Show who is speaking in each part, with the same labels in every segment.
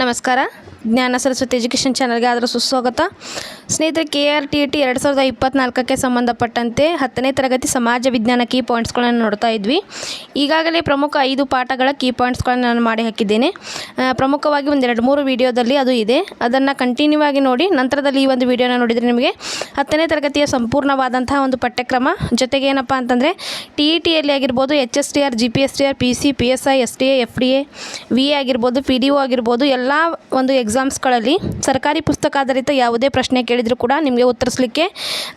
Speaker 1: ನಮಸ್ಕಾರ. ಜ್ಞಾನ ಸರಸ್ವತಿ ಎಜುಕೇಷನ್ ಚಾನಲ್ಗೆ ಆದರ ಸುಸ್ವಾಗತ. ಸ್ನೇಹಿತರೆ ಕೆ ಆರ್ ಟಿ ಟಿ ಎರಡು ಸಾವಿರದ ಇಪ್ಪತ್ತ್ನಾಲ್ಕಕ್ಕೆ ಸಂಬಂಧಪಟ್ಟಂತೆ ಹತ್ತನೇ ತರಗತಿ ಸಮಾಜ ವಿಜ್ಞಾನ ಕೀ ಪಾಯಿಂಟ್ಸ್ಗಳನ್ನು ನೋಡ್ತಾ ಇದ್ವಿ. ಈಗಾಗಲೇ ಪ್ರಮುಖ ಐದು ಪಾಠಗಳ ಕೀ ಪಾಯಿಂಟ್ಸ್ಗಳನ್ನು ನಾನು ಮಾಡಿ ಹಾಕಿದ್ದೇನೆ. ಪ್ರಮುಖವಾಗಿ ಒಂದು ಎರಡು ಮೂರು ವಿಡಿಯೋದಲ್ಲಿ ಅದು ಇದೆ. ಅದನ್ನು ಕಂಟಿನ್ಯೂ ಆಗಿ ನೋಡಿ, ನಂತರದಲ್ಲಿ ಈ ಒಂದು ವಿಡಿಯೋನ ನೋಡಿದರೆ ನಿಮಗೆ ಹತ್ತನೇ ತರಗತಿಯ ಸಂಪೂರ್ಣವಾದಂತಹ ಒಂದು ಪಠ್ಯಕ್ರಮ. ಜೊತೆಗೆ ಏನಪ್ಪ ಅಂತಂದರೆ ಟಿ ಇ ಟಿಯಲ್ಲಿ ಆಗಿರ್ಬೋದು H S T R G P S T R P C P S I S T A F D A V A ಆಗಿರ್ಬೋದು ಪಿ ಡಿ ಒ ಆಗಿರ್ಬೋದು, ಎಲ್ಲ ಒಂದು ಎಕ್ಸಾಮ್ಸ್ಗಳಲ್ಲಿ ಸರ್ಕಾರಿ ಪುಸ್ತಕ ಆಧಾರಿತ ಯಾವುದೇ ಪ್ರಶ್ನೆ ಕೇಳಿದರೂ ಕೂಡ ನಿಮಗೆ ಉತ್ತರಿಸಲಿಕ್ಕೆ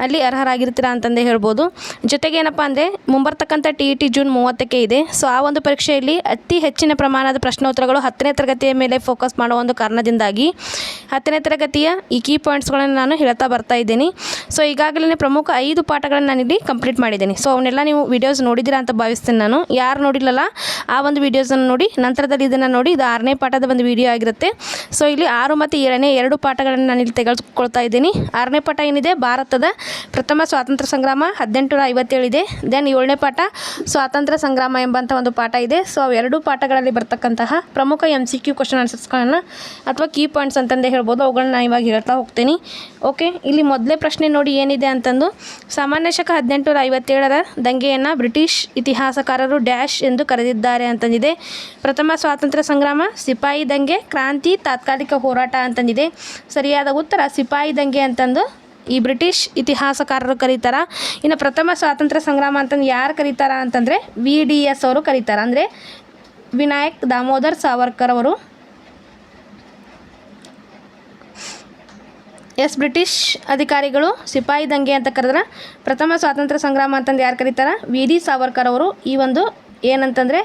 Speaker 1: ಅಲ್ಲಿ ಅರ್ಹರಾಗಿರ್ತೀರಾ ಅಂತಂದೇ ಹೇಳ್ಬೋದು. ಜೊತೆಗೆ ಏನಪ್ಪ ಅಂದರೆ ಮುಂಬರ್ತಕ್ಕಂಥ ಟಿ ಇ ಟಿ ಜೂನ್ ಮೂವತ್ತಕ್ಕೆ ಇದೆ. ಸೊ ಆ ಒಂದು ಪರೀಕ್ಷೆಯಲ್ಲಿ ಅತಿ ಹೆಚ್ಚಿನ ಪ್ರಮಾಣದ ಪ್ರಶ್ನೋತ್ತರಗಳು ಹತ್ತನೇ ತರಗತಿಯ ಮೇಲೆ ಫೋಕಸ್ ಮಾಡೋ ಒಂದು ಕಾರಣದಿಂದಾಗಿ ಹತ್ತನೇ ತರಗತಿಯ ಈ ಕೀ ಪಾಯಿಂಟ್ಸ್ಗಳನ್ನು ನಾನು ಹೇಳ್ತಾ ಬರ್ತಾ ಇದ್ದೀನಿ. ಸೊ ಈಗಾಗಲೇ ಪ್ರಮುಖ ಐದು ಪಾಠಗಳನ್ನು ನಾನಿಲ್ಲಿ ಕಂಪ್ಲೀಟ್ ಮಾಡಿದ್ದೀನಿ. ಸೊ ಅವನ್ನೆಲ್ಲ ನೀವು ವಿಡಿಯೋಸ್ ನೋಡಿದ್ದೀರಾ ಅಂತ ಭಾವಿಸ್ತೀನಿ ನಾನು. ಯಾರು ನೋಡಿಲ್ಲಲ್ಲ, ಆ ಒಂದು ವಿಡಿಯೋಸನ್ನು ನೋಡಿ, ನಂತರದಲ್ಲಿ ಇದನ್ನು ನೋಡಿ, ಇದು ಆರನೇ ಪಾಠದ ಒಂದು ವಿಡಿಯೋ ಆಗಿರುತ್ತೆ. ಸೊ ಇಲ್ಲಿ ಆರು ಮತ್ತು ಏಳನೇ ಎರಡು ಪಾಠಗಳನ್ನು ನಾನು ಇಲ್ಲಿ ತೆಗೆದುಕೊಳ್ತಾ ಇದ್ದೀನಿ. ಆರನೇ ಪಾಠ ಏನಿದೆ? ಭಾರತದ ಪ್ರಥಮ ಸ್ವಾತಂತ್ರ್ಯ ಸಂಗ್ರಾಮ ಹದಿನೆಂಟುನೂರ ಐವತ್ತೇಳಿದೆ ದೆನ್ ಏಳನೇ ಪಾಠ ಸ್ವಾತಂತ್ರ್ಯ ಸಂಗ್ರಾಮ ಎಂಬಂಥ ಒಂದು ಪಾಠ ಇದೆ. ಸೊ ಅವು ಎರಡು ಪಾಠಗಳಲ್ಲಿ ಬರ್ತಕ್ಕಂತಹ ಪ್ರಮುಖ ಎಂ ಸಿ ಕ್ಯೂ ಕ್ವಶನ್ ಆನ್ಸರ್ಸ್ಗಳನ್ನು ಅಥವಾ ಕೀ ಪಾಯಿಂಟ್ಸ್ ಅಂತಂದೇ ಹೇಳ್ಬೋದು. ಅವುಗಳನ್ನ ನಾನು ಇವಾಗ ಹೇಳ್ತಾ ಹೋಗ್ತೀನಿ. ಓಕೆ ಇಲ್ಲಿ ಮೊದಲೇ ಪ್ರಶ್ನೆ ನೋಡಿ ಏನಿದೆ ಅಂತಂದು, ಸಾಮಾನ್ಯ ಶಕ ಹದಿನೆಂಟುನೂರ ಐವತ್ತೇಳರ ದಂಗೆಯನ್ನು ಬ್ರಿಟಿಷ್ ಇತಿಹಾಸಕಾರರು ಡ್ಯಾಶ್ ಎಂದು ಕರೆದಿದ್ದಾರೆ ಅಂತಂದಿದೆ. ಪ್ರಥಮ ಸ್ವಾತಂತ್ರ್ಯ ಸಂಗ್ರಾಮ, ಸಿಪಾಯಿ ದಂಗೆ, ಕ್ರಾಂತಿ ತಾತ್ಕಾಲಿಕ ಹೋರಾಟ ಅಂತಂದಿದೆ. ಸರಿಯಾದ ಉತ್ತರ ಸಿಪಾಯಿ ದಂಗೆ ಅಂತಂದು ಈ ಬ್ರಿಟಿಷ್ ಇತಿಹಾಸಕಾರರು ಕರೀತಾರ. ಇನ್ನು ಪ್ರಥಮ ಸ್ವಾತಂತ್ರ್ಯ ಸಂಗ್ರಾಮ ಅಂತಂದು ಯಾರು ಕರೀತಾರ ಅಂತಂದರೆ ವಿ ಡಿ ಎಸ್ ಅವರು ಕರೀತಾರ. ಅಂದರೆ ವಿನಾಯಕ್ ದಾಮೋದರ್ ಸಾವರ್ಕರ್ ಅವರು. ಎಸ್ ಬ್ರಿಟಿಷ್ ಅಧಿಕಾರಿಗಳು ಸಿಪಾಯಿ ದಂಗೆ ಅಂತ ಕರೆದ್ರೆ ಪ್ರಥಮ ಸ್ವಾತಂತ್ರ್ಯ ಸಂಗ್ರಾಮ ಅಂತಂದು ಯಾರು ಕರೀತಾರ? ವಿ ಡಿ ಸಾವರ್ಕರ್ ಅವರು. ಈ ಒಂದು ಏನಂತಂದರೆ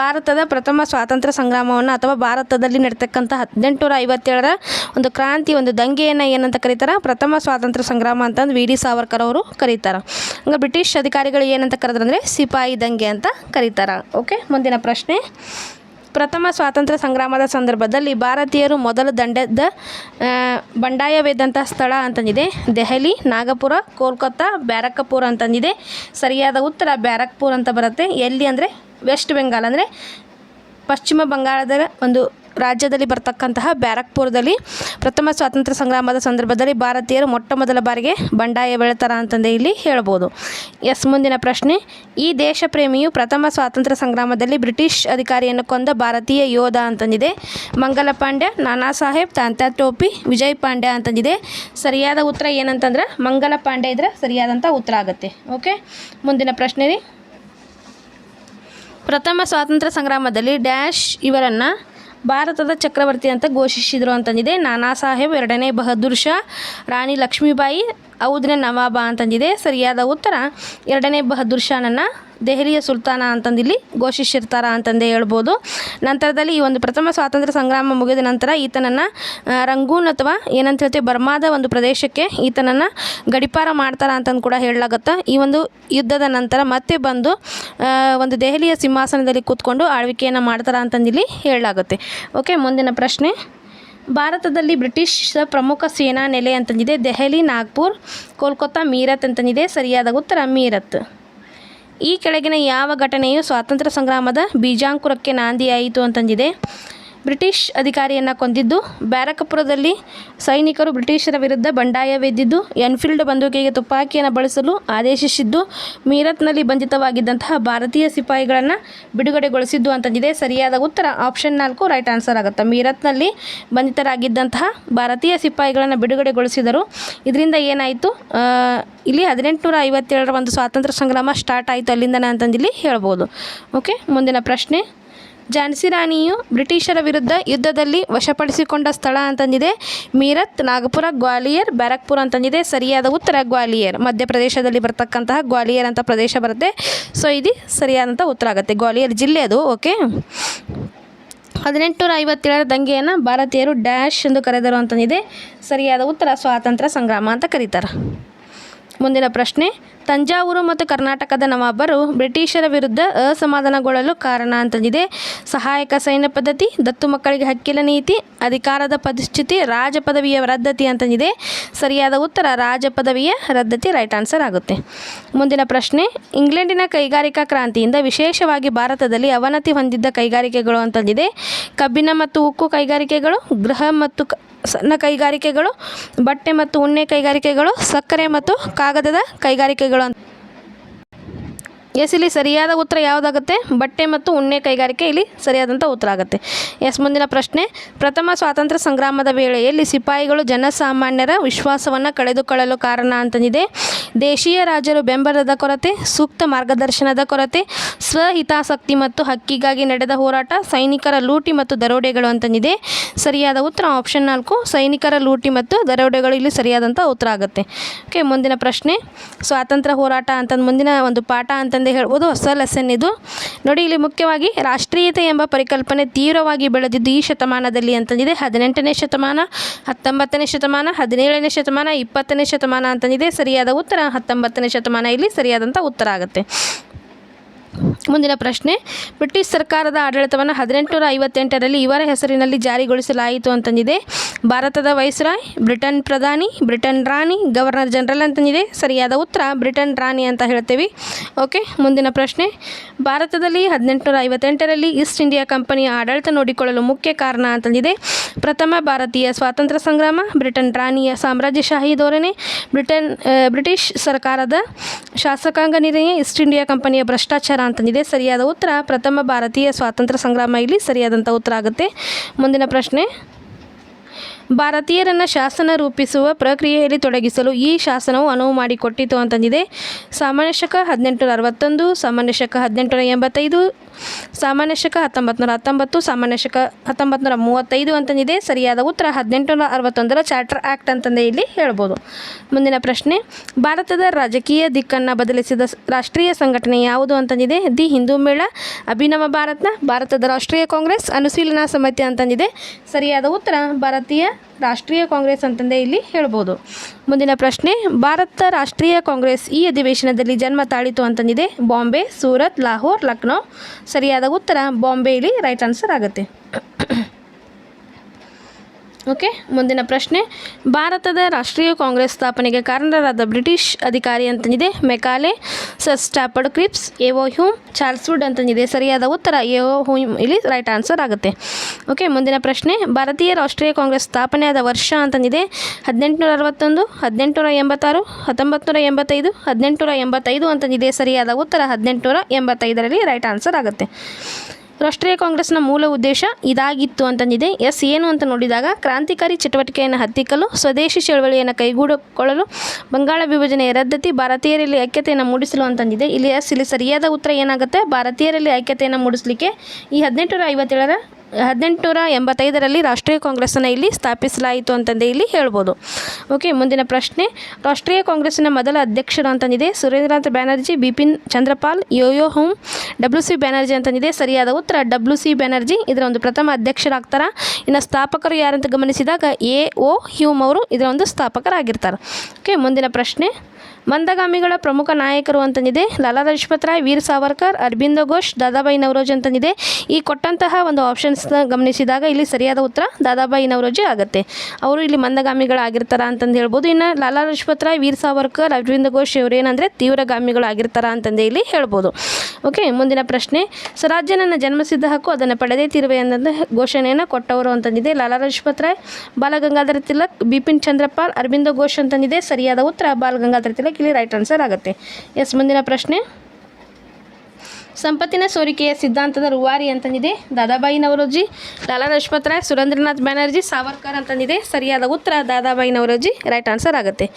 Speaker 1: ಭಾರತದ ಪ್ರಥಮ ಸ್ವಾತಂತ್ರ್ಯ ಸಂಗ್ರಾಮವನ್ನು ಅಥವಾ ಭಾರತದಲ್ಲಿ ನಡೆತಕ್ಕಂಥ ಹದಿನೆಂಟುನೂರ ಐವತ್ತೇಳರ ಒಂದು ಕ್ರಾಂತಿ, ಒಂದು ದಂಗೆಯನ್ನು ಏನಂತ ಕರೀತಾರೆ? ಪ್ರಥಮ ಸ್ವಾತಂತ್ರ್ಯ ಸಂಗ್ರಾಮ ಅಂತಂದು ವಿ ಡಿ ಸಾವರ್ಕರ್ ಅವರು ಕರೀತಾರೆ. ಹಂಗೆ ಬ್ರಿಟಿಷ್ ಅಧಿಕಾರಿಗಳು ಏನಂತ ಕರೆದ್ರಂದರೆ ಸಿಪಾಯಿ ದಂಗೆ ಅಂತ ಕರೀತಾರೆ. ಓಕೆ, ಮುಂದಿನ ಪ್ರಶ್ನೆ. ಪ್ರಥಮ ಸ್ವಾತಂತ್ರ್ಯ ಸಂಗ್ರಾಮದ ಸಂದರ್ಭದಲ್ಲಿ ಭಾರತೀಯರು ಮೊದಲು ದಂಡದ ಬಂಡಾಯವೇದಂಥ ಸ್ಥಳ ಅಂತಂದಿದೆ. ದೆಹಲಿ, ನಾಗಪುರ, ಕೋಲ್ಕತ್ತಾ ಬ್ಯಾರಕಪುರ ಅಂತಂದಿದೆ. ಸರಿಯಾದ ಉತ್ತರ ಬ್ಯಾರಕ್ಪುರ್ ಅಂತ ಬರುತ್ತೆ. ಎಲ್ಲಿ ಅಂದರೆ ವೆಸ್ಟ್ ಬೆಂಗಾಲ್ ಅಂದರೆ ಪಶ್ಚಿಮ ಬಂಗಾಳದ ಒಂದು ರಾಜ್ಯದಲ್ಲಿ ಬರ್ತಕ್ಕಂತಹ ಬ್ಯಾರಕ್ಪುರದಲ್ಲಿ ಪ್ರಥಮ ಸ್ವಾತಂತ್ರ್ಯ ಸಂಗ್ರಾಮದ ಸಂದರ್ಭದಲ್ಲಿ ಭಾರತೀಯರು ಮೊಟ್ಟ ಮೊದಲ ಬಾರಿಗೆ ಬಂಡಾಯ ಬೆಳೆತಾರ ಅಂತಂದೇ ಇಲ್ಲಿ ಹೇಳ್ಬೋದು. ಎಸ್, ಮುಂದಿನ ಪ್ರಶ್ನೆ. ಈ ದೇಶ ಪ್ರೇಮಿಯು ಪ್ರಥಮ ಸ್ವಾತಂತ್ರ್ಯ ಸಂಗ್ರಾಮದಲ್ಲಿ ಬ್ರಿಟಿಷ್ ಅಧಿಕಾರಿಯನ್ನು ಕೊಂದ ಭಾರತೀಯ ಯೋಧ ಅಂತಂದಿದೆ. ಮಂಗಲ ಪಾಂಡ್ಯ, ನಾನಾ ಸಾಹೇಬ್ ತಾಂತಾ ಟೋಪಿ, ವಿಜಯ್ ಪಾಂಡ್ಯ ಅಂತಂದಿದೆ. ಸರಿಯಾದ ಉತ್ತರ ಏನಂತಂದ್ರೆ, ಮಂಗಲ ಪಾಂಡ್ಯ ಇದ್ರೆ ಸರಿಯಾದಂಥ ಉತ್ತರ ಆಗುತ್ತೆ. ಓಕೆ ಮುಂದಿನ ಪ್ರಶ್ನೆ ರೀ. ಪ್ರಥಮ ಸ್ವಾತಂತ್ರ್ಯ ಸಂಗ್ರಾಮದಲ್ಲಿ ಡ್ಯಾಶ್ ಇವರನ್ನು ಭಾರತದ ಚಕ್ರವರ್ತಿ ಅಂತ ಘೋಷಿಸಿದರು ಅಂತಂದಿದೆ. ನಾನಾ ಸಾಹೇಬ್ ಎರಡನೇ ಬಹದ್ದೂರ್ ಶಾ, ರಾಣಿ ಲಕ್ಷ್ಮೀಬಾಯಿ ಔದಿನ ನವಾಬ ಅಂತಂದಿದೆ. ಸರಿಯಾದ ಉತ್ತರ, ಎರಡನೇ ಬಹದ್ದೂರ್ ಶಾನನ್ನು ದೆಹಲಿಯ ಸುಲ್ತಾನ ಅಂತಂದಿಲ್ಲಿ ಘೋಷಿಸಿರ್ತಾರ ಅಂತಂದೇ ಹೇಳ್ಬೋದು. ನಂತರದಲ್ಲಿ ಈ ಒಂದು ಪ್ರಥಮ ಸ್ವಾತಂತ್ರ್ಯ ಸಂಗ್ರಾಮ ಮುಗಿದ ನಂತರ ಈತನನ್ನು ರಂಗೂನ್ ಅಥವಾ ಏನಂತ ಹೇಳ್ತೀವಿ, ಬರ್ಮಾದ ಒಂದು ಪ್ರದೇಶಕ್ಕೆ ಈತನನ್ನು ಗಡಿಪಾರ ಮಾಡ್ತಾರ ಅಂತಂದು ಕೂಡ ಹೇಳಲಾಗತ್ತೆ. ಈ ಒಂದು ಯುದ್ಧದ ನಂತರ ಮತ್ತೆ ಬಂದು ಒಂದು ದೆಹಲಿಯ ಸಿಂಹಾಸನದಲ್ಲಿ ಕೂತ್ಕೊಂಡು ಆಳ್ವಿಕೆಯನ್ನು ಮಾಡ್ತಾರ ಅಂತಂದಿಲ್ಲಿ ಹೇಳಲಾಗುತ್ತೆ. ಓಕೆ, ಮುಂದಿನ ಪ್ರಶ್ನೆ. ಭಾರತದಲ್ಲಿ ಬ್ರಿಟಿಷ್ ಪ್ರಮುಖ ಸೇನಾ ನೆಲೆ ಅಂತಂದಿದೆ. ದೆಹಲಿ, ನಾಗ್ಪುರ್ ಕೋಲ್ಕತ್ತಾ ಮೀರತ್ ಅಂತಂದಿದೆ. ಸರಿಯಾದ ಉತ್ತರ ಮೀರತ್. ಈ ಕೆಳಗಿನ ಯಾವ ಘಟನೆಯು ಸ್ವಾತಂತ್ರ್ಯ ಸಂಗ್ರಾಮದ ಬೀಜಾಂಕುರಕ್ಕೆ ನಾಂದಿಯಾಯಿತು ಅಂತಂದಿದೆ. ಬ್ರಿಟಿಷ್ ಅಧಿಕಾರಿಯನ್ನು ಕೊಂದಿದ್ದು, ಬ್ಯಾರಕಪುರದಲ್ಲಿ ಸೈನಿಕರು ಬ್ರಿಟಿಷರ ವಿರುದ್ಧ ಬಂಡಾಯವೆದ್ದಿದ್ದು ಎನ್ಫೀಲ್ಡ್ ಬಂದೂಕಿಗೆ ತುಪ್ಪಾಕಿಯನ್ನು ಬಳಸಲು ಆದೇಶಿಸಿದ್ದು, ಮೀರತ್ನಲ್ಲಿ ಬಂಧಿತವಾಗಿದ್ದಂತಹ ಭಾರತೀಯ ಸಿಪಾಯಿಗಳನ್ನು ಬಿಡುಗಡೆಗೊಳಿಸಿದ್ದು ಅಂತಂದಿದೆ. ಸರಿಯಾದ ಉತ್ತರ ಆಪ್ಷನ್ ನಾಲ್ಕು, ರೈಟ್ ಆನ್ಸರ್ ಆಗುತ್ತೆ. ಮೀರತ್ನಲ್ಲಿ ಬಂಧಿತರಾಗಿದ್ದಂತಹ ಭಾರತೀಯ ಸಿಪಾಯಿಗಳನ್ನು ಬಿಡುಗಡೆಗೊಳಿಸಿದರು. ಇದರಿಂದ ಏನಾಯಿತು? ಇಲ್ಲಿ ಹದಿನೆಂಟುನೂರ ಐವತ್ತೇಳರ ಒಂದು ಸ್ವಾತಂತ್ರ್ಯ ಸಂಗ್ರಾಮ ಸ್ಟಾರ್ಟ್ ಆಯಿತು ಅಲ್ಲಿಂದನೇ ಅಂತಂದಿಲ್ಲಿ ಹೇಳ್ಬೋದು. ಓಕೆ, ಮುಂದಿನ ಪ್ರಶ್ನೆ. ಝಾನ್ಸಿ ರಾಣಿಯು ಬ್ರಿಟಿಷರ ವಿರುದ್ಧ ಯುದ್ಧದಲ್ಲಿ ವಶಪಡಿಸಿಕೊಂಡ ಸ್ಥಳ ಅಂತಂದಿದೆ. ಮೀರತ್, ನಾಗಪುರ, ಗ್ವಾಲಿಯರ್, ಬ್ಯಾರಕ್ಪುರ ಅಂತಂದಿದೆ. ಸರಿಯಾದ ಉತ್ತರ ಗ್ವಾಲಿಯರ್. ಮಧ್ಯಪ್ರದೇಶದಲ್ಲಿ ಬರ್ತಕ್ಕಂತಹ ಗ್ವಾಲಿಯರ್ ಅಂತ ಪ್ರದೇಶ ಬರುತ್ತೆ. ಸೊ, ಇದು ಸರಿಯಾದಂಥ ಉತ್ತರ ಆಗುತ್ತೆ. ಗ್ವಾಲಿಯರ್ ಜಿಲ್ಲೆ ಅದು, ಓಕೆ? ಹದಿನೆಂಟುನೂರ ಐವತ್ತೇಳರ ದಂಗೆಯನ್ನು ಭಾರತೀಯರು ಡ್ಯಾಶ್ ಎಂದು ಕರೆದರು ಅಂತಂದಿದೆ. ಸರಿಯಾದ ಉತ್ತರ ಸ್ವಾತಂತ್ರ್ಯ ಸಂಗ್ರಾಮ ಅಂತ ಕರೀತಾರೆ. ಮುಂದಿನ ಪ್ರಶ್ನೆ, ತಂಜಾವೂರು ಮತ್ತು ಕರ್ನಾಟಕದ ನವಾಬರು ಬ್ರಿಟಿಷರ ವಿರುದ್ಧ ಅಸಮಾಧಾನಗೊಳ್ಳಲು ಕಾರಣ ಅಂತಂದಿದೆ. ಸಹಾಯಕ ಸೈನ್ಯ ಪದ್ಧತಿ, ದತ್ತು ಮಕ್ಕಳಿಗೆ ಹಕ್ಕಿಲ ನೀತಿ, ಅಧಿಕಾರದ ಪರಿಸ್ಥಿತಿ, ರಾಜ ಪದವಿಯ ರದ್ದತಿ ಅಂತಂದಿದೆ. ಸರಿಯಾದ ಉತ್ತರ, ರಾಜ ಪದವಿಯ ರದ್ದತಿ. ರೈಟ್ ಆನ್ಸರ್ ಆಗುತ್ತೆ. ಮುಂದಿನ ಪ್ರಶ್ನೆ, ಇಂಗ್ಲೆಂಡಿನ ಕೈಗಾರಿಕಾ ಕ್ರಾಂತಿಯಿಂದ ವಿಶೇಷವಾಗಿ ಭಾರತದಲ್ಲಿ ಅವನತಿ ಹೊಂದಿದ್ದ ಕೈಗಾರಿಕೆಗಳು ಅಂತಂದಿದೆ. ಕಬ್ಬಿನ ಮತ್ತು ಉಕ್ಕು ಕೈಗಾರಿಕೆಗಳು, ಗೃಹ ಮತ್ತು ಸಣ್ಣ ಕೈಗಾರಿಕೆಗಳು ಬಟ್ಟೆ ಮತ್ತು ಉಣ್ಣೆ ಕೈಗಾರಿಕೆಗಳು ಸಕ್ಕರೆ ಮತ್ತು ಕಾಗದದ ಕೈಗಾರಿಕೆಗಳು ಎಸ್, ಇಲ್ಲಿ ಸರಿಯಾದ ಉತ್ತರ ಯಾವುದಾಗುತ್ತೆ? ಬಟ್ಟೆ ಮತ್ತು ಉಣ್ಣೆ ಕೈಗಾರಿಕೆ ಇಲ್ಲಿ ಸರಿಯಾದಂಥ ಉತ್ತರ ಆಗುತ್ತೆ. ಎಸ್, ಮುಂದಿನ ಪ್ರಶ್ನೆ. ಪ್ರಥಮ ಸ್ವಾತಂತ್ರ್ಯ ಸಂಗ್ರಾಮದ ವೇಳೆಯಲ್ಲಿ ಸಿಪಾಯಿಗಳು ಜನಸಾಮಾನ್ಯರ ವಿಶ್ವಾಸವನ್ನು ಕಳೆದುಕೊಳ್ಳಲು ಕಾರಣ ಅಂತಂದಿದೆ. ದೇಶೀಯ ರಾಜರು ಬೆಂಬಲದ ಕೊರತೆ, ಸೂಕ್ತ ಮಾರ್ಗದರ್ಶನದ ಕೊರತೆ, ಸ್ವಹಿತಾಸಕ್ತಿ ಮತ್ತು ಹಕ್ಕಿಗಾಗಿ ನಡೆದ ಹೋರಾಟ, ಸೈನಿಕರ ಲೂಟಿ ಮತ್ತು ದರೋಡೆಗಳು ಅಂತಂದಿದೆ. ಸರಿಯಾದ ಉತ್ತರ ಆಪ್ಷನ್ ನಾಲ್ಕು. ಸೈನಿಕರ ಲೂಟಿ ಮತ್ತು ದರೋಡೆಗಳು ಇಲ್ಲಿ ಸರಿಯಾದಂಥ ಉತ್ತರ ಆಗುತ್ತೆ. ಓಕೆ, ಮುಂದಿನ ಪ್ರಶ್ನೆ. ಸ್ವಾತಂತ್ರ್ಯ ಹೋರಾಟ ಅಂತಂದು ಮುಂದಿನ ಒಂದು ಪಾಠ ಅಂತಂದೇ ಹೇಳ್ಬೋದು ಹೊಸ ಲೆಸನ್ ಇದು. ನೋಡಿ, ಇಲ್ಲಿ ಮುಖ್ಯವಾಗಿ ರಾಷ್ಟ್ರೀಯತೆ ಎಂಬ ಪರಿಕಲ್ಪನೆ ತೀವ್ರವಾಗಿ ಬೆಳೆದಿದ್ದು ಈ ಶತಮಾನದಲ್ಲಿ ಅಂತಂದಿದೆ. ಹದಿನೆಂಟನೇ ಶತಮಾನ, ಹತ್ತೊಂಬತ್ತನೇ ಶತಮಾನ, ಹದಿನೇಳನೇ ಶತಮಾನ, ಇಪ್ಪತ್ತನೇ ಶತಮಾನ ಅಂತಂದಿದೆ. ಸರಿಯಾದ ಉತ್ತರ, ಹತ್ತೊಂಬತ್ತನೇ ಶತಮಾನ ಇಲ್ಲಿ ಸರಿಯಾದಂಥ ಉತ್ತರ ಆಗುತ್ತೆ. ಮುಂದಿನ ಪ್ರಶ್ನೆ, ಬ್ರಿಟಿಷ್ ಸರ್ಕಾರದ ಆಡಳಿತವನ್ನು ಹದಿನೆಂಟುನೂರ ಐವತ್ತೆಂಟರಲ್ಲಿ ಇವರ ಹೆಸರಿನಲ್ಲಿ ಜಾರಿಗೊಳಿಸಲಾಯಿತು ಅಂತಂದಿದೆ. ಭಾರತದ ವೈಸ್ರಾಯ್, ಬ್ರಿಟನ್ ಪ್ರಧಾನಿ, ಬ್ರಿಟನ್ ರಾಣಿ, ಗವರ್ನರ್ ಜನರಲ್ ಅಂತಂದಿದೆ. ಸರಿಯಾದ ಉತ್ತರ, ಬ್ರಿಟನ್ ರಾಣಿ ಅಂತ ಹೇಳ್ತೇವೆ. ಓಕೆ, ಮುಂದಿನ ಪ್ರಶ್ನೆ. ಭಾರತದಲ್ಲಿ ಹದಿನೆಂಟುನೂರ ಐವತ್ತೆಂಟರಲ್ಲಿ ಈಸ್ಟ್ ಇಂಡಿಯಾ ಕಂಪನಿಯ ಆಡಳಿತ ನೋಡಿಕೊಳ್ಳಲು ಮುಖ್ಯ ಕಾರಣ ಅಂತಂದಿದೆ. ಪ್ರಥಮ ಭಾರತೀಯ ಸ್ವಾತಂತ್ರ್ಯ ಸಂಗ್ರಾಮ, ಬ್ರಿಟನ್ ರಾಣಿಯ ಸಾಮ್ರಾಜ್ಯಶಾಹಿ ಧೋರಣೆ, ಬ್ರಿಟನ್ ಬ್ರಿಟಿಷ್ ಸರ್ಕಾರದ ಶಾಸಕಾಂಗ ನಿರ್ಣಯ, ಈಸ್ಟ್ ಇಂಡಿಯಾ ಕಂಪನಿಯ ಭ್ರಷ್ಟಾಚಾರ ಅಂತಂದಿದೆ. ಸರಿಯಾದ ಉತ್ತರ. ಪ್ರಥಮ ಭಾರತೀಯ ಸ್ವಾತಂತ್ರ್ಯ ಸಂಗ್ರಾಮ ಇಲ್ಲಿ ಸರಿಯಾದಂಥ ಉತ್ತರ ಆಗುತ್ತೆ. ಮುಂದಿನ ಪ್ರಶ್ನೆ. ಭಾರತೀಯರನ್ನು ಶಾಸನ ರೂಪಿಸುವ ಪ್ರಕ್ರಿಯೆಯಲ್ಲಿ ತೊಡಗಿಸಲು ಈ ಶಾಸನವು ಅನುವು ಮಾಡಿಕೊಟ್ಟಿತು ಅಂತಂದಿದೆ. ಸಾಮಾನ್ಯ ಶಕ ಹದಿನೆಂಟುನೂರ ಅರವತ್ತೊಂದು, ಸಾಮಾನ್ಯ ಶಕ ಹದಿನೆಂಟುನೂರ ಎಂಬತ್ತೈದು ಸಾಮಾನ್ಯ ಶಕ ಹತ್ತೊಂಬತ್ತು ನೂರ ಹತ್ತೊಂಬತ್ತು, ಸಾಮಾನ್ಯ ಶಕ ಹತ್ತೊಂಬತ್ತು ನೂರ ಮೂವತ್ತೈದು ಅಂತಂದಿದೆ. ಸರಿಯಾದ ಉತ್ತರ ಹದಿನೆಂಟುನೂರ ಅರವತ್ತೊಂದರ ಚಾರ್ಟರ್ ಆ್ಯಕ್ಟ್ ಅಂತಂದೇ ಇಲ್ಲಿ ಹೇಳ್ಬೋದು. ಮುಂದಿನ ಪ್ರಶ್ನೆ, ಭಾರತದ ರಾಜಕೀಯ ದಿಕ್ಕನ್ನು ಬದಲಿಸಿದ ರಾಷ್ಟ್ರೀಯ ಸಂಘಟನೆ ಯಾವುದು ಅಂತಂದಿದೆ. ದಿ ಹಿಂದೂ ಮೇಳ, ಅಭಿನವ ಭಾರತ್ನ, ಭಾರತದ ರಾಷ್ಟ್ರೀಯ ಕಾಂಗ್ರೆಸ್, ಅನುಶೀಲನಾ ಸಮಿತಿ ಅಂತಂದಿದೆ. ಸರಿಯಾದ ಉತ್ತರ ಭಾರತೀಯ ರಾಷ್ಟ್ರೀಯ ಕಾಂಗ್ರೆಸ್ ಅಂತಂದೇ ಇಲ್ಲಿ ಹೇಳ್ಬೋದು. ಮುಂದಿನ ಪ್ರಶ್ನೆ, ಭಾರತ ರಾಷ್ಟ್ರೀಯ ಕಾಂಗ್ರೆಸ್ ಈ ಅಧಿವೇಶನದಲ್ಲಿ ಜನ್ಮ ತಾಳಿತು ಅಂತಂದಿದೆ. ಬಾಂಬೆ, ಸೂರತ್, ಲಾಹೋರ್, ಲಕ್ನೋ ಸರಿಯಾದ ಉತ್ತರ ಬಾಂಬೆ ಇಲ್ಲಿ ರೈಟ್ ಆನ್ಸರ್ ಆಗುತ್ತೆ. ಓಕೆ, ಮುಂದಿನ ಪ್ರಶ್ನೆ. ಭಾರತದ ರಾಷ್ಟ್ರೀಯ ಕಾಂಗ್ರೆಸ್ ಸ್ಥಾಪನೆಗೆ ಕಾರಣರಾದ ಬ್ರಿಟಿಷ್ ಅಧಿಕಾರಿ ಅಂತಂದಿದೆ Macaulay, sir Stafford Cripps AO Hume Charles Wood ಅಂತಂದಿದೆ ಸರಿಯಾದ ಉತ್ತರ ಎವೋ ಹ್ಯೂಮ್, ಇಲ್ಲಿ ರೈಟ್ ಆನ್ಸರ್ ಆಗುತ್ತೆ. ಓಕೆ, ಮುಂದಿನ ಪ್ರಶ್ನೆ. ಭಾರತೀಯ ರಾಷ್ಟ್ರೀಯ ಕಾಂಗ್ರೆಸ್ ಸ್ಥಾಪನೆಯಾದ ವರ್ಷ ಅಂತಂದಿದೆ ಹದಿನೆಂಟುನೂರ ಅರವತ್ತೊಂದು ಹದಿನೆಂಟುನೂರ ಎಂಬತ್ತಾರು ಹತ್ತೊಂಬತ್ತು ನೂರ ಎಂಬತ್ತೈದು ಹದಿನೆಂಟುನೂರ ಎಂಬತ್ತೈದು ಅಂತಂದಿದೆ ಸರಿಯಾದ ಉತ್ತರ ಹದಿನೆಂಟುನೂರ ಎಂಬತ್ತೈದರಲ್ಲಿ ರೈಟ್ ಆನ್ಸರ್ ಆಗುತ್ತೆ. ರಾಷ್ಟ್ರೀಯ ಕಾಂಗ್ರೆಸ್ನ ಮೂಲ ಉದ್ದೇಶ ಇದಾಗಿತ್ತು ಅಂತಂದಿದೆ. ಎಸ್ ಏನು ಅಂತ ನೋಡಿದಾಗ ಕ್ರಾಂತಿಕಾರಿ ಚಟುವಟಿಕೆಯನ್ನು ಹತ್ತಿಕ್ಕಲು, ಸ್ವದೇಶಿ ಚಳವಳಿಯನ್ನು ಕೈಗೂಡಿಕೊಳ್ಳಲು, ಬಂಗಾಳ ವಿಭಜನೆಯ ರದ್ದತಿ ಭಾರತೀಯರಲ್ಲಿ ಐಕ್ಯತೆಯನ್ನು ಮೂಡಿಸಲು ಅಂತಂದಿದೆ. ಇಲ್ಲಿ ಎಸ್, ಇಲ್ಲಿ ಸರಿಯಾದ ಉತ್ತರ ಏನಾಗುತ್ತೆ? ಭಾರತೀಯರಲ್ಲಿ ಐಕ್ಯತೆಯನ್ನು ಮೂಡಿಸಲಿಕ್ಕೆ ಈ ಹದಿನೆಂಟುನೂರ ಐವತ್ತೇಳರ ಹದಿನೆಂಟುನೂರ ಎಂಬತ್ತೈದರಲ್ಲಿ ರಾಷ್ಟ್ರೀಯ ಕಾಂಗ್ರೆಸ್ಸನ್ನು ಇಲ್ಲಿ ಸ್ಥಾಪಿಸಲಾಯಿತು ಅಂತಂದೇ ಇಲ್ಲಿ ಹೇಳ್ಬೋದು. ಓಕೆ, ಮುಂದಿನ ಪ್ರಶ್ನೆ. ರಾಷ್ಟ್ರೀಯ ಕಾಂಗ್ರೆಸ್ಸಿನ ಮೊದಲ ಅಧ್ಯಕ್ಷರು ಅಂತಂದಿದೆ ಸುರೇಂದ್ರನಾಥ್ ಬ್ಯಾನರ್ಜಿ, ಬಿಪಿನ್ ಚಂದ್ರಪಾಲ್, ಯೋಯೋ ಹೋಮ್ ಡಬ್ಲ್ಯೂ ಸಿ ಬ್ಯಾನರ್ಜಿ ಅಂತಂದಿದೆ. ಸರಿಯಾದ ಉತ್ತರ, ಡಬ್ಲ್ಯೂ ಸಿ ಬ್ಯಾನರ್ಜಿ. ಇದರ ಒಂದು ಪ್ರಥಮ ಅಧ್ಯಕ್ಷರಾಗ್ತಾರೆ? ಇನ್ನು ಸ್ಥಾಪಕರು ಯಾರಂತ ಗಮನಿಸಿದಾಗ ಎ ಓ ಹ್ಯೂಮ್ ಅವರು ಇದರ ಒಂದು ಸ್ಥಾಪಕರಾಗಿರ್ತಾರೆ. ಓಕೆ, ಮುಂದಿನ ಪ್ರಶ್ನೆ. ಮಂದಗಾಮಿಗಳ ಪ್ರಮುಖ ನಾಯಕರು ಅಂತಂದಿದೆ. ಲಾಲಾ ಲಜಪತ್ ರಾಯ್, ವೀರ್ ಸಾವರ್ಕರ್, ಅರಬಿಂದ ಘೋಷ್, ದಾದಾಬಾಯಿ ನವರೋಜ್ ಅಂತಂದಿದೆ. ಈ ಕೊಟ್ಟಂತಹ ಒಂದು ಆಪ್ಷನ್ಸ್ನ ಗಮನಿಸಿದಾಗ ಇಲ್ಲಿ ಸರಿಯಾದ ಉತ್ತರ ದಾದಾಬಾಯಿ ನವರೋಜಿ ಆಗುತ್ತೆ. ಅವರು ಇಲ್ಲಿ ಮಂದಗಾಮಿಗಳಾಗಿರ್ತಾರ ಅಂತಂದು ಹೇಳ್ಬೋದು. ಇನ್ನು ಲಾಲಾ ಲಜಪತ್ ರಾಯ್, ವೀರ್ ಸಾವರ್ಕರ್, ಅರವಿಂದ ಘೋಷ್ ಇವರೇನಂದರೆ ತೀವ್ರಗಾಮಿಗಳಾಗಿರ್ತಾರ ಅಂತಂದೇ ಇಲ್ಲಿ ಹೇಳ್ಬೋದು. ಓಕೆ, ಮುಂದಿನ ಪ್ರಶ್ನೆ. ಸ್ವರಾಜ್ಯ ನನ್ನ ಜನ್ಮಸಿದ್ಧ ಹಕ್ಕು, ಅದನ್ನು ಪಡೆದೇ ತಿರುವೆ ಅನ್ನೋದು ಘೋಷಣೆಯನ್ನು ಕೊಟ್ಟವರು ಅಂತಂದಿದೆ. ಲಾಲಾ ಲಜಪತ್ ರಾಯ್ ಬಾಲಗಂಗಾಧರ ತಿಲಕ್, ಬಿಪಿನ್ ಚಂದ್ರಪಾಲ್, ಅರವಿಂದ ಘೋಷ್ ಅಂತಂದಿದೆ. ಸರಿಯಾದ ಉತ್ತರ ಬಾಲಗಂಗಾಧರ ತಿಲಕ್, ಇಲ್ಲಿ ರೈಟ್ ಆನ್ಸರ್ ಆಗುತ್ತೆ. ಎಸ್ ಮುಂದಿನ ಪ್ರಶ್ನೆ. ಸಂಪತ್ತಿನ ಸೋರಿಕೆಯ ಸಿದ್ಧಾಂತದ ರೂವಾರಿ ಅಂತಂದಿದೆ. ದಾದಾಬಾಯಿ ನವರೋಜಿ, ಲಾಲಾ ಲಜಪತ್ ರಾಯ್, ಸುರೇಂದ್ರನಾಥ್ ಬ್ಯಾನರ್ಜಿ, ಸಾವರ್ಕರ್ ಅಂತಂದಿದೆ. ಸರಿಯಾದ ಉತ್ತರ ದಾದಾಬಾಯಿ ನವರೋಜಿ ರೈಟ್ ಆನ್ಸರ್ ಆಗುತ್ತೆ.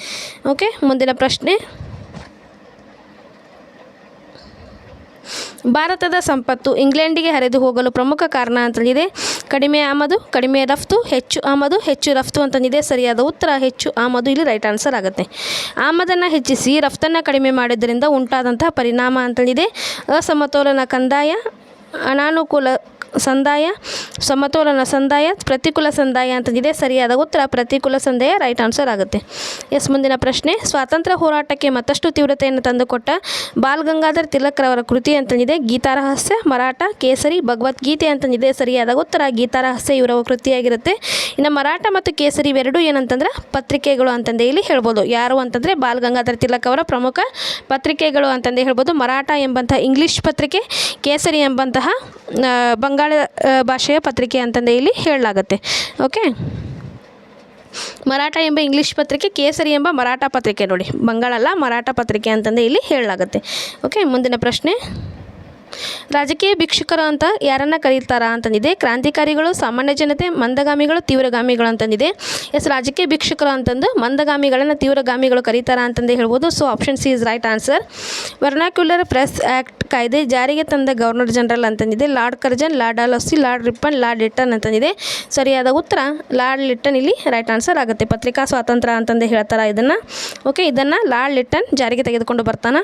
Speaker 1: ಓಕೆ ಮುಂದಿನ ಪ್ರಶ್ನೆ. ಭಾರತದ ಸಂಪತ್ತು ಇಂಗ್ಲೆಂಡಿಗೆ ಹರಿದು ಹೋಗಲು ಪ್ರಮುಖ ಕಾರಣ ಅಂತಂದಿದೆ ಕಡಿಮೆ ಆಮದು, ಕಡಿಮೆ ರಫ್ತು, ಹೆಚ್ಚು ಆಮದು, ಹೆಚ್ಚು ರಫ್ತು ಅಂತಂದಿದೆ ಸರಿಯಾದ ಉತ್ತರ, ಹೆಚ್ಚು ಆಮದು ಇಲ್ಲಿ ರೈಟ್ ಆನ್ಸರ್ ಆಗುತ್ತೆ. ಆಮದನ್ನು ಹೆಚ್ಚಿಸಿ ರಫ್ತನ್ನು ಕಡಿಮೆ ಮಾಡಿದ್ದರಿಂದ ಉಂಟಾದಂತಹ ಪರಿಣಾಮ ಅಂತಂದಿದೆ ಅಸಮತೋಲನ ಕಂದಾಯ, ಅನಾನುಕೂಲ ಸಂದಾಯ ಸಮತೋಲನ ಸಂದಾಯ ಪ್ರತಿಕೂಲ ಸಂದಾಯ ಅಂತಂದಿದೆ ಸರಿಯಾದ ಉತ್ತರ ಪ್ರತಿಕೂಲ ಸಂದಾಯ ರೈಟ್ ಆನ್ಸರ್ ಆಗುತ್ತೆ. ಎಸ್ ಮುಂದಿನ ಪ್ರಶ್ನೆ. ಸ್ವಾತಂತ್ರ್ಯ ಹೋರಾಟಕ್ಕೆ ಮತ್ತಷ್ಟು ತೀವ್ರತೆಯನ್ನು ತಂದುಕೊಟ್ಟ ಬಾಲ್ ಗಂಗಾಧರ್ ತಿಲಕ್ರವರ ಕೃತಿ ಅಂತಂದಿದೆ. ಗೀತಾರಹಸ್ಯ ಮರಾಠ ಕೇಸರಿ ಭಗವದ್ಗೀತೆ ಅಂತಂದಿದೆ. ಸರಿಯಾದ ಉತ್ತರ ಗೀತಾರಹಸ್ಯ ಇವರ ಕೃತಿಯಾಗಿರುತ್ತೆ. ಇನ್ನು ಮರಾಠ ಮತ್ತು ಕೇಸರಿ ಇವೆರಡೂ ಏನಂತಂದ್ರೆ ಪತ್ರಿಕೆಗಳು ಅಂತಂದೇ ಇಲ್ಲಿ ಹೇಳ್ಬೋದು. ಯಾರು ಅಂತಂದರೆ ಬಾಲ್ ಗಂಗಾಧರ್ ತಿಲಕ್ ಅವರ ಪ್ರಮುಖ ಪತ್ರಿಕೆಗಳು ಅಂತಂದೇ ಹೇಳ್ಬೋದು. ಮರಾಠ ಎಂಬಂತಹ ಇಂಗ್ಲಿಷ್ ಪತ್ರಿಕೆ ಕೇಸರಿ ಎಂಬಂತಹ ಆ, ಬಂಗಾಳ ಭಾಷೆಯ ಪತ್ರಿಕೆ ಅಂತಂದೇ ಇಲ್ಲಿ ಹೇಳಲಾಗುತ್ತೆ. ಓಕೆ ಮರಾಠ ಎಂಬ ಇಂಗ್ಲೀಷ್ ಪತ್ರಿಕೆ, ಕೇಸರಿ ಎಂಬ ಮರಾಠ ಪತ್ರಿಕೆ ನೋಡಿ. ಬಂಗಾಳ ಅಲ್ಲ ಮರಾಠ ಪತ್ರಿಕೆ ಅಂತಂದೇ ಇಲ್ಲಿ ಹೇಳಲಾಗುತ್ತೆ. ಓಕೆ ಮುಂದಿನ ಪ್ರಶ್ನೆ. ರಾಜಕೀಯ ಭಿಕ್ಷುಕರು ಅಂತ ಯಾರನ್ನ ಕರೀತಾರ ಅಂತಂದಿದೆ. ಕ್ರಾಂತಿಕಾರಿಗಳು, ಸಾಮಾನ್ಯ ಜನತೆ, ಮಂದಗಾಮಿಗಳು, ತೀವ್ರಗಾಮಿಗಳು ಅಂತಂದಿದೆ. ಎಸ್, ರಾಜಕೀಯ ಭಿಕ್ಷುಕರು ಅಂತಂದು ಮಂದಗಾಮಿಗಳನ್ನು ತೀವ್ರಗಾಮಿಗಳು ಕರೀತಾರ ಅಂತಂದು ಹೇಳ್ಬೋದು. So option C is right answer vernacular press act ಕಾಯ್ದೆ ಜಾರಿಗೆ ತಂದ ಗವರ್ನರ್ ಜನರಲ್ ಅಂತಂದಿದೆ. ಲಾರ್ಡ್ ಕರ್ಜನ್ ಲಾರ್ಡ್ ಆಲೋಸಿ ಲಾರ್ಡ್ ರಿಪ್ಪನ್ ಲಾರ್ಡ್ ಲಿಟನ್ ಅಂತಂದಿದೆ. ಸರಿಯಾದ ಉತ್ತರ ಲಾರ್ಡ್ ಲಿಟ್ಟನ್ ಇಲ್ಲಿ ರೈಟ್ ಆನ್ಸರ್ ಆಗುತ್ತೆ. ಪತ್ರಿಕಾ ಸ್ವಾತಂತ್ರ್ಯ ಅಂತಂದು ಹೇಳ್ತಾರೆ ಇದನ್ನು. ಓಕೆ ಇದನ್ನು ಲಾರ್ಡ್ ಲಿಟ್ಟನ್ ಜಾರಿಗೆ ತೆಗೆದುಕೊಂಡು ಬರ್ತಾನೆ.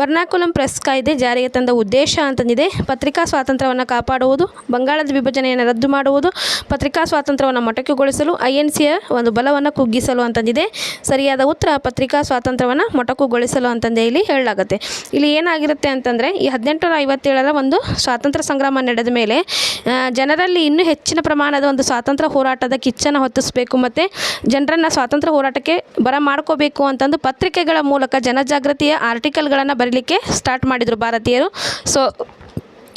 Speaker 1: ವರ್ನಾಕುಲಂ ಪ್ರೆಸ್ ಕಾಯ್ದೆ ಜಾರಿಗೆ ತಂದ ಉದ್ದೇಶ ಅಂತಂದಿದೆ ಪತ್ರಿಕಾ ಸ್ವಾತಂತ್ರ್ಯವನ್ನು ಕಾಪಾಡುವುದು, ಬಂಗಾಳದ ವಿಭಜನೆಯನ್ನು ರದ್ದು ಮಾಡುವುದು, ಪತ್ರಿಕಾ ಸ್ವಾತಂತ್ರ್ಯವನ್ನು ಮೊಟಕುಗೊಳಿಸಲು ಐ ಎನ್ ಸಿಯ ಒಂದು ಬಲವನ್ನು ಕುಗ್ಗಿಸಲು ಅಂತಂದಿದೆ. ಸರಿಯಾದ ಉತ್ತರ ಪತ್ರಿಕಾ ಸ್ವಾತಂತ್ರ್ಯವನ್ನು ಮೊಟಕುಗೊಳಿಸಲು ಅಂತಂದೇ ಇಲ್ಲಿ ಹೇಳಲಾಗುತ್ತೆ. ಇಲ್ಲಿ ಏನಾಗಿರುತ್ತೆ ಅಂತಂದರೆ, ಈ ಹದಿನೆಂಟುನೂರ ಐವತ್ತೇಳರ ಒಂದು ಸ್ವಾತಂತ್ರ್ಯ ಸಂಗ್ರಾಮ ನಡೆದ ಮೇಲೆ ಜನರಲ್ಲಿ ಇನ್ನೂ ಹೆಚ್ಚಿನ ಪ್ರಮಾಣದ ಒಂದು ಸ್ವಾತಂತ್ರ್ಯ ಹೋರಾಟದ ಕಿಚ್ಚನ್ನು ಹೊತ್ತಿಸಬೇಕು ಮತ್ತು ಜನರನ್ನು ಸ್ವಾತಂತ್ರ್ಯ ಹೋರಾಟಕ್ಕೆ ಬರ ಮಾಡ್ಕೋಬೇಕು ಅಂತಂದು ಪತ್ರಿಕೆಗಳ ಮೂಲಕ ಜನಜಾಗೃತಿಯ ಆರ್ಟಿಕಲ್ಗಳನ್ನು ಬರೀಲಿಕ್ಕೆ ಸ್ಟಾರ್ಟ್ ಮಾಡಿದರು ಭಾರತೀಯರು. ಸೊ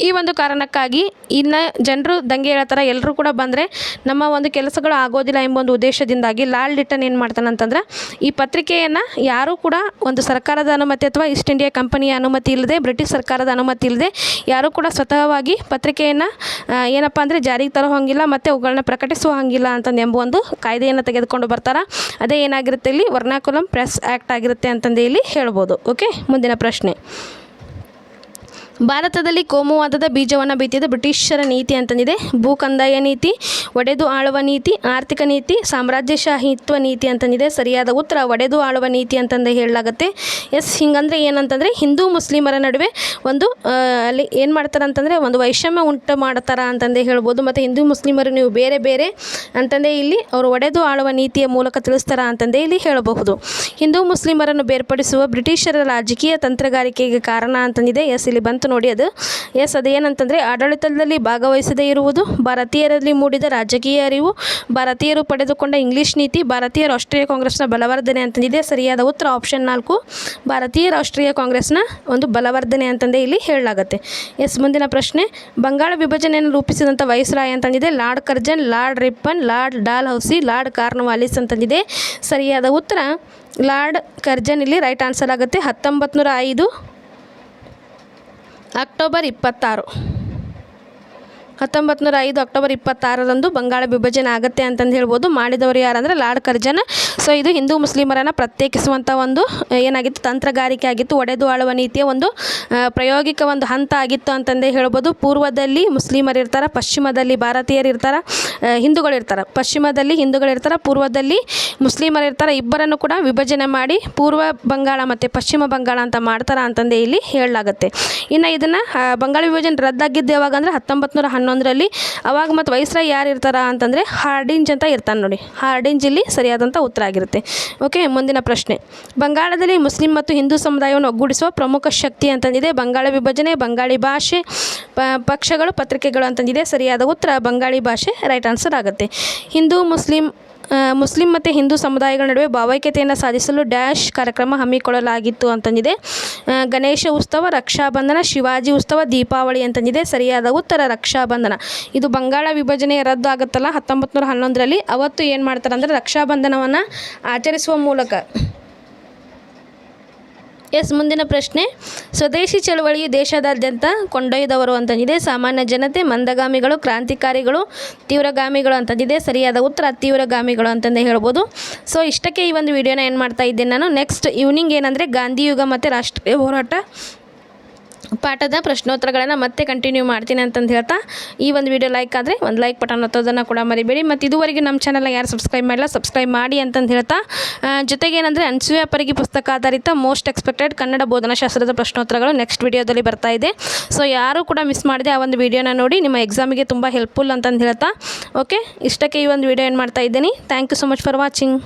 Speaker 1: ಈ ಒಂದು ಕಾರಣಕ್ಕಾಗಿ ಇನ್ನು ಜನರು ದಂಗೆ ಹೇಳ್ತಾರ ಎಲ್ಲರೂ ಕೂಡ ಬಂದರೆ ನಮ್ಮ ಒಂದು ಕೆಲಸಗಳು ಆಗೋದಿಲ್ಲ ಎಂಬ ಒಂದು ಉದ್ದೇಶದಿಂದಾಗಿ ಲಾಲ್ ಲಿಟ್ಟನ್ ಏನು ಮಾಡ್ತಾನೆ ಅಂತಂದ್ರೆ ಈ ಪತ್ರಿಕೆಯನ್ನು ಯಾರೂ ಕೂಡ ಒಂದು ಸರ್ಕಾರದ ಅನುಮತಿ ಅಥವಾ ಈಸ್ಟ್ ಇಂಡಿಯಾ ಕಂಪನಿಯ ಅನುಮತಿ ಇಲ್ಲದೆ, ಬ್ರಿಟಿಷ್ ಸರ್ಕಾರದ ಅನುಮತಿ ಇಲ್ಲದೆ ಯಾರೂ ಕೂಡ ಸ್ವತಃವಾಗಿ ಪತ್ರಿಕೆಯನ್ನು ಏನಪ್ಪ ಅಂದರೆ ಜಾರಿಗೆ ತರೋ ಹಂಗಿಲ್ಲ ಮತ್ತು ಅವುಗಳನ್ನ ಪ್ರಕಟಿಸುವ ಹಂಗಿಲ್ಲ ಅಂತಂದು ಎಂಬ ಒಂದು ಕಾಯ್ದೆಯನ್ನು ತೆಗೆದುಕೊಂಡು ಬರ್ತಾರೆ. ಅದೇ ಏನಾಗಿರುತ್ತೆ ಇಲ್ಲಿ ವರ್ನಾಕುಲಂ ಪ್ರೆಸ್ ಆ್ಯಕ್ಟ್ ಆಗಿರುತ್ತೆ ಅಂತಂದು ಇಲ್ಲಿ ಹೇಳ್ಬೋದು. ಓಕೆ ಮುಂದಿನ ಪ್ರಶ್ನೆ. ಭಾರತದಲ್ಲಿ ಕೋಮುವಾದದ ಬೀಜವನ್ನು ಬಿತ್ತಿದ ಬ್ರಿಟಿಷರ ನೀತಿ ಅಂತಂದಿದೆ. ಭೂ ಕಂದಾಯ ನೀತಿ, ಒಡೆದು ಆಳುವ ನೀತಿ, ಆರ್ಥಿಕ ನೀತಿ, ಸಾಮ್ರಾಜ್ಯಶಾಹಿತ್ವ ನೀತಿ ಅಂತಂದಿದೆ. ಸರಿಯಾದ ಉತ್ತರ, ಒಡೆದು ಆಳುವ ನೀತಿ ಅಂತಂದು ಹೇಳಲಾಗುತ್ತೆ. ಎಸ್, ಹಿಂಗಂದರೆ ಏನಂತಂದರೆ, ಹಿಂದೂ ಮುಸ್ಲಿಮರ ನಡುವೆ ಒಂದು ಅಲ್ಲಿ ಏನು ಮಾಡ್ತಾರೆ ಅಂತಂದರೆ ಒಂದು ವೈಷಮ್ಯ ಉಂಟು ಮಾಡ್ತಾರೆ ಅಂತಂದೇ ಹೇಳ್ಬೋದು. ಮತ್ತು ಹಿಂದೂ ಮುಸ್ಲಿಮರು ನೀವು ಬೇರೆ ಬೇರೆ ಅಂತಂದೇ ಇಲ್ಲಿ ಅವರು ಒಡೆದು ಆಳುವ ನೀತಿಯ ಮೂಲಕ ತಿಳಿಸ್ತಾರ ಅಂತಂದೇ ಇಲ್ಲಿ ಹೇಳಬಹುದು. ಹಿಂದೂ ಮುಸ್ಲಿಮರನ್ನು ಬೇರ್ಪಡಿಸುವ ಬ್ರಿಟಿಷರ ರಾಜಕೀಯ ತಂತ್ರಗಾರಿಕೆಗೆ ಕಾರಣ ಅಂತಂದಿದೆ. ಎಸ್, ಇಲ್ಲಿ ಬಂತು ನೋಡಿ ಅದು. ಎಸ್, ಅದೇನಂತಂದರೆ ಆಡಳಿತದಲ್ಲಿ ಭಾಗವಹಿಸದೇ ಇರುವುದು, ಭಾರತೀಯರಲ್ಲಿ ಮೂಡಿದ ರಾಜಕೀಯ ಅರಿವು, ಭಾರತೀಯರು ಪಡೆದುಕೊಂಡ ಇಂಗ್ಲಿಷ್ ನೀತಿ ಭಾರತೀಯ ರಾಷ್ಟ್ರೀಯ ಕಾಂಗ್ರೆಸ್ನ ಬಲವರ್ಧನೆ ಅಂತಂದಿದೆ ಸರಿಯಾದ ಉತ್ತರ ಆಪ್ಷನ್ ನಾಲ್ಕು, ಭಾರತೀಯ ರಾಷ್ಟ್ರೀಯ ಕಾಂಗ್ರೆಸ್ನ ಒಂದು ಬಲವರ್ಧನೆ ಅಂತಂದೇ ಇಲ್ಲಿ ಹೇಳಲಾಗುತ್ತೆ. ಎಸ್, ಮುಂದಿನ ಪ್ರಶ್ನೆ, ಬಂಗಾಳ ವಿಭಜನೆಯನ್ನು ರೂಪಿಸಿದಂಥ viceroy ಅಂತಂದಿದೆ. Lord Curzon, lord Ripon, lord Dalhousie lord Cornwallis ಅಂತಂದಿದೆ. ಸರಿಯಾದ ಉತ್ತರ, ಲಾರ್ಡ್ ಕರ್ಜನ್ ಇಲ್ಲಿ ರೈಟ್ ಆನ್ಸರ್ ಆಗುತ್ತೆ. ಹತ್ತೊಂಬತ್ತು ನೂರ ಐದು ಅಕ್ಟೋಬರ್ ಇಪ್ಪತ್ತಾರು. ಹತ್ತೊಂಬತ್ತು ನೂರ ಐದು ಅಕ್ಟೋಬರ್ ಇಪ್ಪತ್ತಾರರಂದು ಬಂಗಾಳ ವಿಭಜನೆ ಆಗುತ್ತೆ ಅಂತಂದು ಹೇಳ್ಬೋದು. ಮಾಡಿದವರು ಯಾರಂದರೆ ಲಾರ್ಡ್ ಕರ್ಜನ್. ಸೊ ಇದು ಹಿಂದೂ ಮುಸ್ಲಿಮರನ್ನು ಪ್ರತ್ಯೇಕಿಸುವಂಥ ಒಂದು, ಏನಾಗಿತ್ತು? ತಂತ್ರಗಾರಿಕೆ ಆಗಿತ್ತು, ಒಡೆದು ಆಳುವ ನೀತಿಯ ಒಂದು ಪ್ರಾಯೋಗಿಕ ಒಂದು ಹಂತ ಆಗಿತ್ತು ಅಂತಂದೇ ಹೇಳ್ಬೋದು. ಪೂರ್ವದಲ್ಲಿ ಮುಸ್ಲಿಮರು ಇರ್ತಾರೆ, ಪಶ್ಚಿಮದಲ್ಲಿ ಭಾರತೀಯರು ಇರ್ತಾರೆ ಹಿಂದೂಗಳು ಇರ್ತಾರೆ. ಪಶ್ಚಿಮದಲ್ಲಿ ಹಿಂದೂಗಳು ಇರ್ತಾರೆ, ಪೂರ್ವದಲ್ಲಿ ಮುಸ್ಲಿಮರು ಇರ್ತಾರೆ. ಇಬ್ಬರನ್ನು ಕೂಡ ವಿಭಜನೆ ಮಾಡಿ ಪೂರ್ವ ಬಂಗಾಳ ಮತ್ತು ಪಶ್ಚಿಮ ಬಂಗಾಳ ಅಂತ ಮಾಡ್ತಾರೆ ಅಂತಂದೇ ಇಲ್ಲಿ ಹೇಳಲಾಗುತ್ತೆ. ಇನ್ನು ಇದನ್ನು ಬಂಗಾಳ ವಿಭಜನೆ ರದ್ದಾಗಿದ್ದು ಯಾವಾಗ ಅಂದರೆ ಹತ್ತೊಂಬತ್ತು ನೂರ ಹನ್ನೊಂದರಲ್ಲಿ ಅವಾಗ ಮತ್ತು ವಯಸ್ಸರಾಯ್ ಯಾರು ಇರ್ತಾರ ಅಂತಂದರೆ ಹಾರ್ಡಿಂಜ್ ಅಂತ ಇರ್ತಾನೆ ನೋಡಿ. ಹಾರ್ಡಿಂಜ್ ಇಲ್ಲಿ ಸರಿಯಾದಂಥ ಉತ್ತರ ಆಗಿರುತ್ತೆ. ಓಕೆ, ಮುಂದಿನ ಪ್ರಶ್ನೆ. ಬಂಗಾಳದಲ್ಲಿ ಮುಸ್ಲಿಂ ಮತ್ತು ಹಿಂದೂ ಸಮುದಾಯವನ್ನು ಒಗ್ಗೂಡಿಸುವ ಪ್ರಮುಖ ಶಕ್ತಿ ಅಂತಂದಿದೆ. ಬಂಗಾಳ ವಿಭಜನೆ, ಬಂಗಾಳಿ ಭಾಷೆ ಪಕ್ಷಗಳು, ಪತ್ರಿಕೆಗಳು ಅಂತಂದಿದೆ. ಸರಿಯಾದ ಉತ್ತರ ಬಂಗಾಳಿ ಭಾಷೆ, ರೈಟ್ ಆನ್ಸರ್ ಆಗುತ್ತೆ. ಹಿಂದೂ, ಮುಸ್ಲಿಂ ಮುಸ್ಲಿಂ ಮತ್ತು ಹಿಂದೂ ಸಮುದಾಯಗಳ ನಡುವೆ ಭಾವೈಕ್ಯತೆಯನ್ನು ಸಾಧಿಸಲು ಡ್ಯಾಶ್ ಕಾರ್ಯಕ್ರಮ ಹಮ್ಮಿಕೊಳ್ಳಲಾಗಿತ್ತು ಅಂತಂದಿದೆ. ಗಣೇಶ ಉತ್ಸವ, ರಕ್ಷಾಬಂಧನ, ಶಿವಾಜಿ ಉತ್ಸವ, ದೀಪಾವಳಿ ಅಂತಂದಿದೆ. ಸರಿಯಾದ ಉತ್ತರ ರಕ್ಷಾಬಂಧನ. ಇದು ಬಂಗಾಳ ವಿಭಜನೆ ರದ್ದು ಆಗುತ್ತಲ್ಲ ಹತ್ತೊಂಬತ್ತು ನೂರ ಹನ್ನೊಂದರಲ್ಲಿ. ಅವತ್ತು ಏನು ಮಾಡ್ತಾರೆ ಅಂದರೆ ರಕ್ಷಾಬಂಧನವನ್ನು ಆಚರಿಸುವ ಮೂಲಕ ಎಸ್, ಮುಂದಿನ ಪ್ರಶ್ನೆ. ಸ್ವದೇಶಿ ಚಳವಳಿಯು ದೇಶಾದ್ಯಂತ ಕೊಂಡೊಯ್ದವರು ಅಂತಂದಿದೆ. ಸಾಮಾನ್ಯ ಜನತೆ, ಮಂದಗಾಮಿಗಳು, ಕ್ರಾಂತಿಕಾರಿಗಳು, ತೀವ್ರಗಾಮಿಗಳು ಅಂತಂದಿದೆ. ಸರಿಯಾದ ಉತ್ತರ, ತೀವ್ರಗಾಮಿಗಳು ಅಂತಂದು ಹೇಳ್ಬೋದು. ಸೊ ಇಷ್ಟಕ್ಕೆ ಈ ಒಂದು ವಿಡಿಯೋನ ಏನು ಮಾಡ್ತಾ ಇದ್ದೀನಿ ನಾನು. ನೆಕ್ಸ್ಟ್ ಈವ್ನಿಂಗ್ ಏನಂದರೆ ಗಾಂಧಿ ಯುಗ ಮತ್ತು ರಾಷ್ಟ್ರೀಯ ಹೋರಾಟ. ಪಾಠದ ಪ್ರಶ್ನೋತ್ತರಗಳನ್ನು ಮತ್ತೆ ಕಂಟಿನ್ಯೂ ಮಾಡ್ತೀನಿ ಅಂತಂದು ಹೇಳ್ತಾ, ಈ ಒಂದು ವಿಡಿಯೋ ಲೈಕ್ ಆದರೆ ಒಂದು ಲೈಕ್ ಬಟನ್ ಹತ್ತೋದನ್ನು ಕೂಡ ಮರಿಬೇಡಿ. ಮತ್ತು ಇದುವರೆಗೆ ನಮ್ಮ ಚಾನಲ್ನ ಯಾರು ಸಬ್ಸ್ಕ್ರೈಬ್ ಮಾಡಿಲ್ಲ ಸಬ್ಸ್ಕ್ರೈಬ್ ಮಾಡಿ ಅಂತಂದು ಹೇಳ್ತಾ ಜೊತೆಗೆ ಏನಂದರೆ ಅನ್ಸುವೆ ಪರಿಗೆ ಪುಸ್ತಕ ಆಧಾರಿತ ಮೋಸ್ಟ್ ಎಕ್ಸ್ಪೆಕ್ಟೆಡ್ ಕನ್ನಡ ಬೋಧನಾಶಾಸ್ತ್ರದ ಪ್ರಶ್ನೋತ್ತರಗಳು ನೆಕ್ಸ್ಟ್ ವಿಡಿಯೋದಲ್ಲಿ ಬರ್ತಾ ಇದೆ. ಸೊ ಯಾರೂ ಕೂಡ ಮಿಸ್ ಮಾಡಿದೆ ಆ ಒಂದು ವಿಡಿಯೋನ ನೋಡಿ ನಿಮ್ಮ ಎಕ್ಸಾಮಿಗೆ ತುಂಬ ಹೆಲ್ಪ್ಫುಲ್ ಅಂತಂದು ಹೇಳ್ತಾ ಓಕೆ ಇಷ್ಟಕ್ಕೆ ಈ ಒಂದು ವಿಡಿಯೋ ಏನು ಮಾಡ್ತಾ ಇದ್ದೀನಿ? Thank you so much for watching